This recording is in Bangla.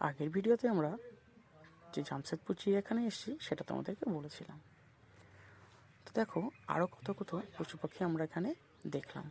আগের ভিডিওতে আমরা যে জামশেদপুর চিড়িয়াখানে এসেছি, সেটা তোমাদেরকে বলেছিলাম। তো দেখো আরও কত কত পশু পাখি আমরা এখানে দেখলাম।